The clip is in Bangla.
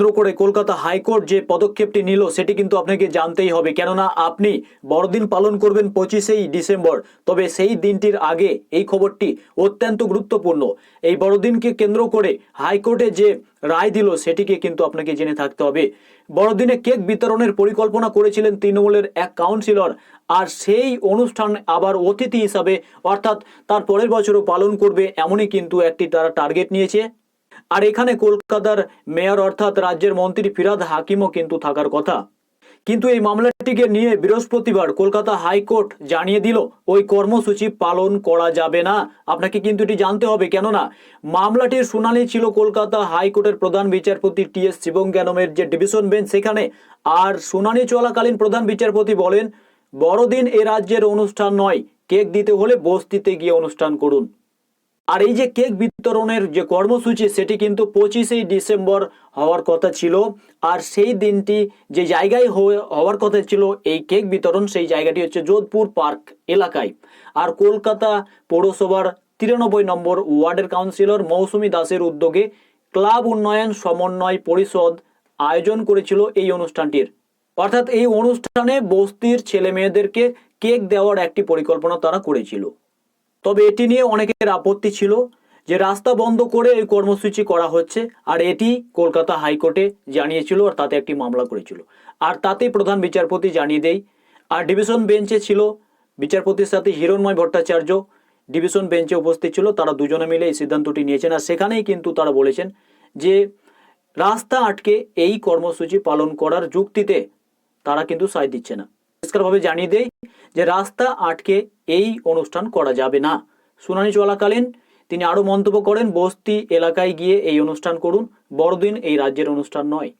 কেন্দ্র করে কলকাতা হাইকোর্ট যে পদক্ষেপটি নিল, সেটি কিন্তু আপনাকে জানতেই হবে। কেননা আপনি বড়দিন পালন করবেন পঁচিশেই ডিসেম্বর, তবে সেই দিনটির আগে এই খবরটি অত্যন্ত গুরুত্বপূর্ণ। এই বড়দিনকে কেন্দ্র করে হাইকোর্টে যে রায় দিল, সেটিকে কিন্তু আপনাকে জেনে থাকতে হবে। বড়দিনে কেক বিতরণের পরিকল্পনা করেছিলেন তৃণমূলের এক কাউন্সিলর, আর সেই অনুষ্ঠান আবার অতিথি হিসাবে, অর্থাৎ তার পরের বছরও পালন করবে, এমনই কিন্তু একটি তারা টার্গেট নিয়েছে। আর এখানে কলকাতার মেয়র অর্থাৎ রাজ্যের মন্ত্রী ফিরাদ হাকিমও কিন্তু থাকার কথা। কিন্তু এই মামলাটিকে নিয়ে বৃহস্পতিবার কলকাতা হাইকোর্ট জানিয়ে দিল, ওই কর্মসূচি পালন করা যাবে না। আপনাকে কিন্তু এটি জানতে হবে, কেননা মামলাটির শুনানি ছিল কলকাতা হাইকোর্টের প্রধান বিচারপতি টি এস শিবজ্ঞানমের যে ডিভিশন বেঞ্চ, সেখানে। আর শুনানি চলাকালীন প্রধান বিচারপতি বলেন, বড়দিন এ রাজ্যের অনুষ্ঠান নয়, কেক দিতে হলে বস্তিতে গিয়ে অনুষ্ঠান করুন। আর এই যে কেক বিতরণের যে কর্মসূচি, সেটি কিন্তু পঁচিশে ডিসেম্বর হওয়ার কথা ছিল। আর সেই দিনটি যে জায়গায় হওয়ার কথা ছিল, এই কেক বিতরণ সেই জায়গাটি হচ্ছে যোধপুর পার্ক এলাকায়। আর কলকাতা পৌরসভার তিরানব্বই নম্বর ওয়ার্ডের কাউন্সিলর মৌসুমী দাসের উদ্যোগে ক্লাব উন্নয়ন সমন্বয় পরিষদ আয়োজন করেছিল এই অনুষ্ঠানটির। অর্থাৎ এই অনুষ্ঠানে বস্তির ছেলে মেয়েদেরকে কেক দেওয়ার একটি পরিকল্পনা তারা করেছিল। তবে এটি নিয়ে অনেকের আপত্তি ছিল যে রাস্তা বন্ধ করে এই কর্মসূচি করা হচ্ছে, আর এটি কলকাতা হাইকোর্টে জানিয়েছিল আর তাতে একটি মামলা করেছিল। আর তাতেই প্রধান বিচারপতি জানিয়ে দেয়, আর ডিভিশন বেঞ্চে ছিল বিচারপতির সাথে হিরণময় ভট্টাচার্য ডিভিশন বেঞ্চে উপস্থিত ছিল, তারা দুজনে মিলে এই সিদ্ধান্তটি নিয়েছেন। আর সেখানেই কিন্তু তারা বলেছেন যে রাস্তা আটকে এই কর্মসূচি পালন করার যুক্তিতে তারা কিন্তু সায় দিচ্ছে না। পরিষ্কারভাবে জানিয়ে দেয় যে রাস্তা আটকে এই অনুষ্ঠান করা যাবে না। শুনানি চলাকালীন তিনি আরও মন্তব্য করেন, বস্তি এলাকায় গিয়ে এই অনুষ্ঠান করুন। বড়দিন এই রাজ্যের অনুষ্ঠান নয়।